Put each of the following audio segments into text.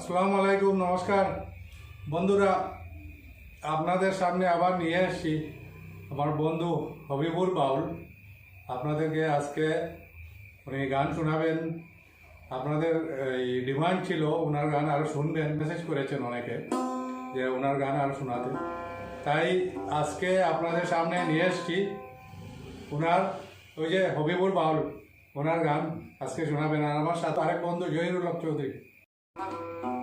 আসসালামু আলাইকুম, নমস্কার। বন্ধুরা, আপনাদের সামনে আবার নিয়ে এসেছি আমার বন্ধু হবিবুর বাউল। আপনাদেরকে আজকে উনি গান শোনাবেন। আপনাদের এই ডিমান্ড ছিল ওনার গান আরও শুনবেন। মেসেজ করেছেন অনেকে যে ওনার গান আরও শোনাতে। তাই আজকে আপনাদের সামনে নিয়ে এসেছি ওনার ওই যে হবিবুর বাউল, ওনার গান আজকে শোনাবেন। আর আমার সাথে আরেক বন্ধু, জহিরুল হক চৌধুরী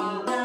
Amen.